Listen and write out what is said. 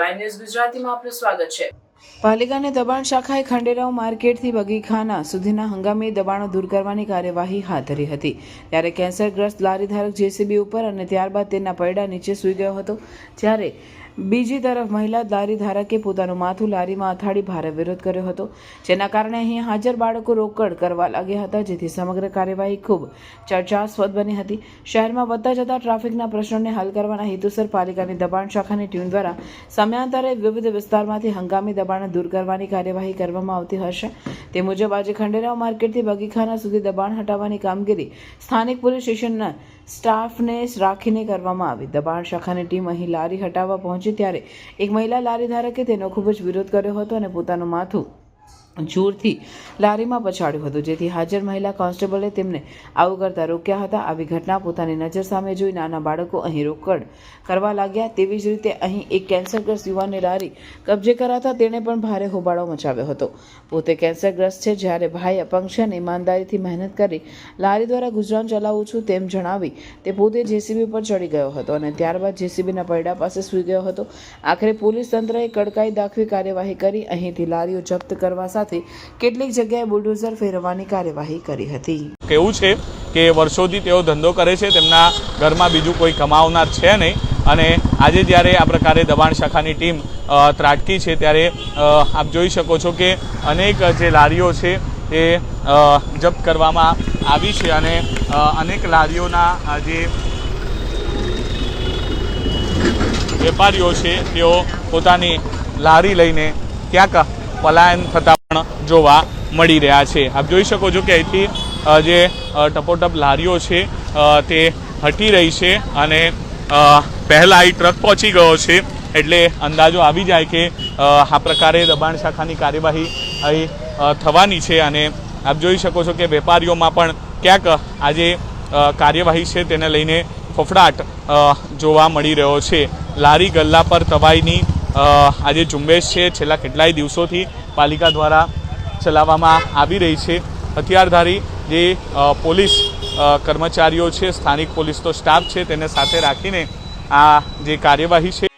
DY news ગુજરાતીમાં આપનું સ્વાગત છે. પાલિકાની દબાણ શાખાએ ખંડેરાવ માર્કેટથી બગીખાના સુધીના હંગામી દબાણો દૂર કરવાની કાર્યવાહી હાથ ધરી હતી. ત્યારે કેન્સરગ્રસ્ત લારી ધારક જેસીબી ઉપર અને ત્યારબાદ તેના પૈડા નીચે સૂઈ ગયો હતો. જ્યારે બીજી તરફ મહિલા લારી ધારકે પોતાનું માથું લારીમાં અથાડી ભારે વિરોધ કર્યો હતો, જેના કારણે અહીં હાજર બાળકો રોકડ કરવા લાગ્યા હતા, જેથી સમગ્ર કાર્યવાહી ખૂબ ચર્ચાસ્પદ બની હતી. શહેરમાં વધતા જતા ટ્રાફિકના પ્રશ્નોને હલ કરવાના હેતુસર પાલિકાની દબાણ શાખાની ટીમ દ્વારા સમયાંતરે વિવિધ વિસ્તારમાંથી હંગામી દબાણ દૂર કરવાની કાર્યવાહી કરવામાં આવતી હશે. તે મુજબ આજે ખંડેરાવ માર્કેટથી બગીખાના સુધી દબાણ હટાવવાની કામગીરી સ્થાનિક પોલીસ સ્ટેશનના સ્ટાફને રાખીને કરવામાં આવી. દબાણ શાખાની ટીમ અહીં લારી હટાવવા પહોંચી ત્યારે એક મહિલા લારી ધારકે તેનો ખૂબ જ વિરોધ કર્યો હતો અને પોતાનું માથું જોરથી લારીમાં પછાડ્યું હતું. જેથી હાજર મહિલા કોન્સ્ટેબલે તેમને આવું કરતા રોક્યા હતા. આવી ઘટના પોતાની નજર સામે જોઈ નાના બાળકો અહીં રોકડ કરવા લાગ્યા. તેવી જ રીતે અહીં એક કેન્સરગ્રસ્ત યુવાનની લારી કબજે કરાતા તેણે પણ ભારે હોબાળો મચાવ્યો હતો. પોતે કેન્સરગ્રસ્ત છે જ્યારે ભાઈ અપંગ છે અને ઈમાનદારીથી મહેનત કરી લારી દ્વારા ગુજરાન ચલાવું છું તેમ જણાવી તે પોતે જેસીબી પર ચડી ગયો હતો અને ત્યારબાદ જેસીબીના પૈડા પાસે સૂઈ ગયો હતો. આખરે પોલીસ તંત્રએ કડકાઈ દાખવી કાર્યવાહી કરી. અહીંથી લારીઓ જપ્ત કરવા સાથે કેટલીક જગ્યાએ બુલડોઝર ફેરવવાની કાર્યવાહી કરી હતી. કેવું છે કે વર્ષોથી તેઓ ધંધો કરે છે, તેમના ઘરમાં બીજું કોઈ કમાવનાર છે નહીં. અને આજે જ્યારે આ પ્રકારે દબાણ શાખાની ટીમ ત્રાટકી છે, ત્યારે આપ જોઈ શકો છો કે અનેક જે લારીઓ છે તે જપ્ત કરવામાં આવી છે અને અનેક લારીઓના જે વેપારીઓ છે, તેઓ પોતાની લારી લઈને ક્યાંક પલાયન થતા જોવા મળી રહ્યા છે. આપ જોઈ શકો છો કે અહીંથી જે ટપોટપ લારીઓ છે તે હટી રહી છે અને પહેલાં અહીં ટ્રક પહોંચી ગયો છે. એટલે અંદાજો આવી જાય કે આ પ્રકારે દબાણ શાખાની કાર્યવાહી અહીં થવાની છે અને આપ જોઈ શકો છો કે વેપારીઓમાં પણ ક્યાંક આજે કાર્યવાહી છે તેને લઈને ફફડાટ જોવા મળી રહ્યો છે. લારી ગલ્લા પર તબાઈની આજે ઝુંબેશ છે. છેલ્લા કેટલાય દિવસોથી પાલિકા દ્વારા ચલાવવામાં આવી રહી છે. હથિયારધારી જે પોલીસ કર્મચારીઓ છે, સ્થાનિક પોલીસનો સ્ટાફ છે, તેને સાથે રાખીને આ જે કાર્યવાહી છે